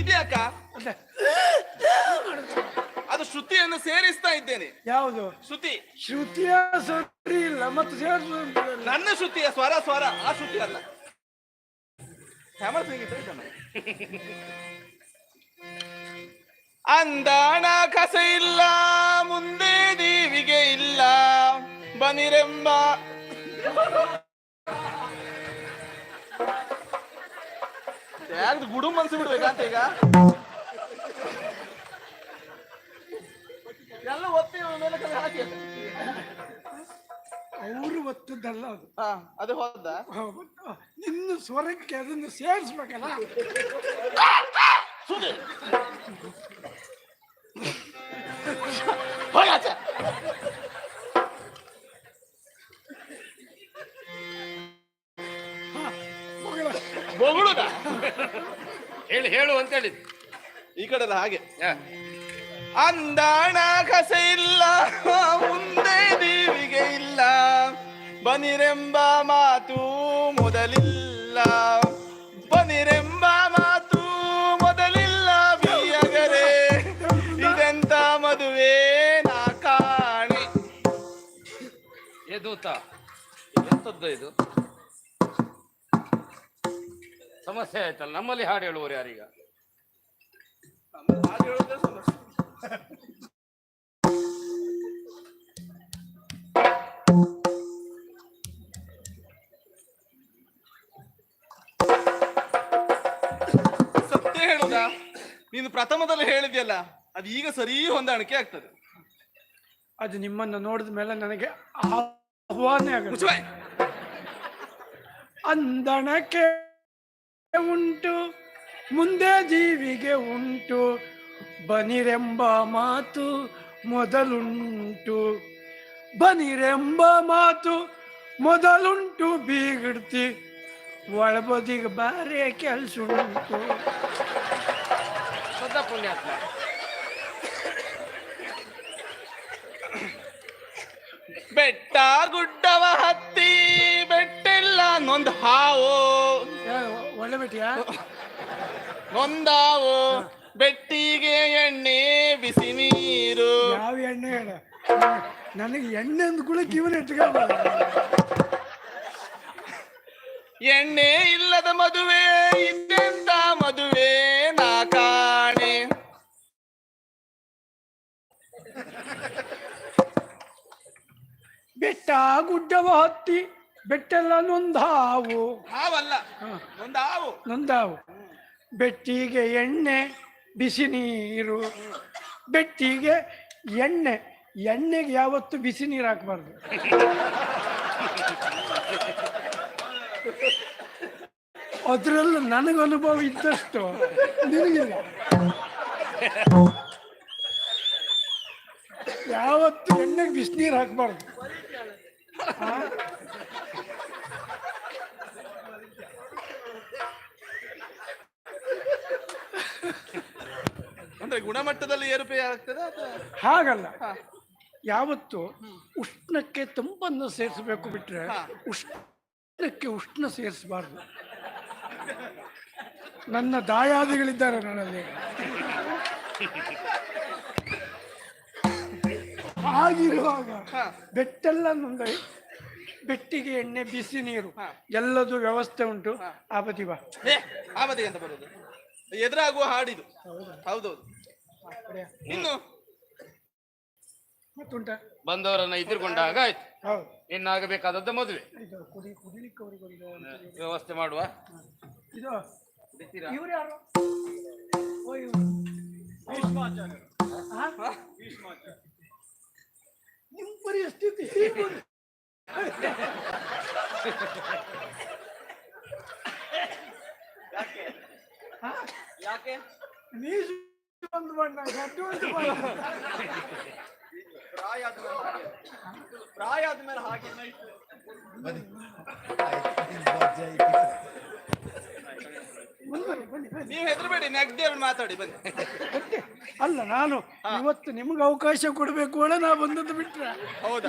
ಇದ್ಯಾಕ ಅದೇ ಅದು ಶ್ರುತಿಯನ್ನು ಸೇರಿಸ್ತಾ ಇದ್ದೇನೆ. ಯಾವುದು? ಶ್ರುತಿ. ಶ್ರುತಿಯ ಸರಿ ಇಲ್ಲ ಮತ್ತು ಸೇರಿಸು ನನ್ನ ಶ್ರುತಿಯ ಸ್ವರ ಸ್ವರ ಆ ಶ್ರುತಿ ಅಲ್ಲ. ಹ್ಯಾಮರ್ ಸಂಗೀತ ಇದನ್ನ. ಅಂದಾಣ ಕಸ ಇಲ್ಲ. ಬನಿರೆಂಬ ಯಾರ್ದು ಗುಡು ಮನ್ಸು ಬಿಡ್ಬೇಕಂತ ಈಗ ಎಲ್ಲ ಒತ್ತಿ ಮೇಲೆ ಕೈ ಹಾಕಿ ಅವರು ಒತ್ತದ್ದಲ್ಲ ಅದು ಹಾ ಅದು ಹೋದ ಹೌದು. ನಿನ್ನ ಸ್ವರಕ್ಕೆ ಅದನ್ನು ಸೇರಿಸ್ಬೇಕಲ್ಲ ಬೊಗಳುದ? ಹೇಳಿ ಹೇಳು ಅಂತ ಹೇಳಿದ್ ಈ ಕಡೆ ಎಲ್ಲ ಹಾಗೆ. ಅಂದಾಣ ಕಸ ಇಲ್ಲ ಮುಂದೆ ದೀವಿಗೆ ಇಲ್ಲ ಬನಿರೆಂಬ ಮಾತು ಮೊದಲಿಲ್ಲ. ಬನಿರೆಂಬ ಮಾತು ಮೊದಲಿಲ್ಲ ಬಿಯಗರೆ ಇದೆಂತ ಮದುವೆ ನಾ ಕಾಣೆ. ಏ ದೂತ ಎಂತದ್ದು ಇದು? ಸಮಸ್ಯೆ ಆಯ್ತಲ್ಲ ನಮ್ಮಲ್ಲಿ ಹಾಡು ಹೇಳುವವರು ಯಾರೀಗ ಹಾಡು ಹೇಳೋದೇ ಸಮಸ್ಯೆ. ಸತ್ಯ ಹೇಳುದಾ ನೀನು ಪ್ರಥಮದಲ್ಲಿ ಹೇಳಿದ್ಯಲ್ಲ ಅದು ಈಗ ಸರಿ ಹೊಂದಾಣಿಕೆ ಆಗ್ತದೆ ಅದು ನಿಮ್ಮನ್ನು ನೋಡಿದ ಮೇಲೆ ನನಗೆ ಆಹ್ವಾನ ಮುಚ್ಚಬಾಯ್. ಅಂದಣಕ್ಕೆ ಉಂಟು, ಮುಂದೆ ಜೀವಿಗೆ ಉಂಟು. ಬನಿರೆಂಬ ಮಾತು ಮೊದಲುಂಟು. ಬನಿರೆಂಬ ಮಾತು ಮೊದಲುಂಟು, ಬೀಗಿಡ್ತಿ ಒಳಬದಿಗೆ ಬಾರಿ ಕೆಲಸ ಉಂಟು ಬೆಟ್ಟ ಗುಡ್ಡವ ಹತ್ತಿ, ಬೆಟ್ಟೆಲ್ಲ ನೊಂದ್ ಹಾವು. ಒಳ್ಳೆ ಬಿಟ್ಟಿಯಾ? ನೊಂದಾವು ಬೆಟ್ಟಿಗೆ ಎಣ್ಣೆ ಬಿಸಿ ನೀರು. ಯಾವ ಎಣ್ಣೆ ಹೇಳ? ನನಗೆ ಎಣ್ಣೆ ಅಂದ್ಕೂಡ ಕಿವನ ಇಟ್ಕೊಳ್ಬಾರ ಎಣ್ಣೆ ಇಲ್ಲದ ಮದುವೆ ಇನ್ನೆಂತ ಮದುವೆ ನಾಕಾಣೆ ಬೆಟ್ಟ ಗುಡ್ಡವ ಹತ್ತಿ ಬೆಟ್ಟೆಲ್ಲ ನೊಂದಾವು ಹಾವಲ್ಲ ಹಾವು. ನೊಂದಾವು ನೊಂದಾವು ಬೆಟ್ಟಿಗೆ ಎಣ್ಣೆ ಬಿಸಿ ನೀರು. ಬೆಟ್ಟಿಗೆ ಎಣ್ಣೆ. ಎಣ್ಣೆಗೆ ಯಾವತ್ತು ಬಿಸಿ ನೀರು ಹಾಕಬಾರ್ದು. ಅದರಲ್ಲೂ ನನಗೆ ಅನುಭವ ಇದ್ದಷ್ಟು ನಿನಗಿಲ್ಲ. ಯಾವತ್ತು ಎಣ್ಣೆಗೆ ಬಿಸಿ ನೀರು ಹಾಕಬಾರ್ದು. ಅಂದ್ರೆ ಗುಣಮಟ್ಟದಲ್ಲಿ ಏರುಪೇರು ಆಗ್ತದೆ ಹಾಗಲ್ಲ. ಯಾವತ್ತು ಉಷ್ಣಕ್ಕೆ ತಂಪನ್ನು ಸೇರಿಸಬೇಕು ಬಿಟ್ರೆ ಉಷ್ಣಕ್ಕೆ ಉಷ್ಣ ಸೇರಿಸಬಾರ್ದು. ನನ್ನ ದಾಯಾದಿಗಳಿದ್ದಾರೆ ನನ್ನಲ್ಲಿ. ಆಗಿರುವಾಗ ಬೆಟ್ಟೆಲ್ಲ ನೊಂದ ಬೆಟ್ಟಿಗೆ ಎಣ್ಣೆ ಬಿಸಿ ನೀರು ಎಲ್ಲದೂ ವ್ಯವಸ್ಥೆ ಉಂಟು. ಆಪತಿ ಬಾ. ಆಪತಿ ಅಂತ ಬರೋದು? ಎದುರಾಗುವ ಹಾಡಿದು. ಹೌದೌದು. ಇನ್ನು? ಮತ್ತುಂಟಾ? ಬಂದವರನ್ನ ಎದುರುಗೊಂಡಾಗ ಆಯ್ತು. ಇನ್ನಾಗಬೇಕಾದದ್ದು ಮದುವೆ. ಇದು ಕುಡಿ ಕುಡಿಲಿಕ್ಕೆ ಅವರಿಗೊಂದು ವ್ಯವಸ್ಥೆ ಮಾಡುವ. ಇದು? ಕುಡಿತೀರಾ? ಇವ್ರು ಯಾರು? ಓ, ಇವ್ರು. ಆ? ನಿಮ್ ಪರಿಸ್ಥಿತಿ? ಯಾಕೆ? ಮೀಸು ಒಂದು ಬಣ್ಣ ಗಡ್ಡು ಒಂದು ಬಣ್ಣ. ಪ್ರಾಯ ಆದ್ಮೇಲೆ ಹಾಗೆ. ಪ್ರಾಯ ಆದ್ಮೇಲೆ ಹಾಗೆ ಮುಂದುವರಿ, ಬನ್ನಿ. ಬನ್ನಿ ನೀವು ಹೆದರಬೇಡಿ ನೆಗ್ದೇವ್ ಮಾತಾಡಿ ಬನ್ನಿ. ಅಲ್ಲ ನಾನು ಇವತ್ತು ನಿಮ್ಗೆ ಅವಕಾಶ ಕೊಡಬೇಕು ಅಣ್ಣ ನಾ ಬಂದದ್ದು ಬಿಟ್ರೆ ಹೌದಾ?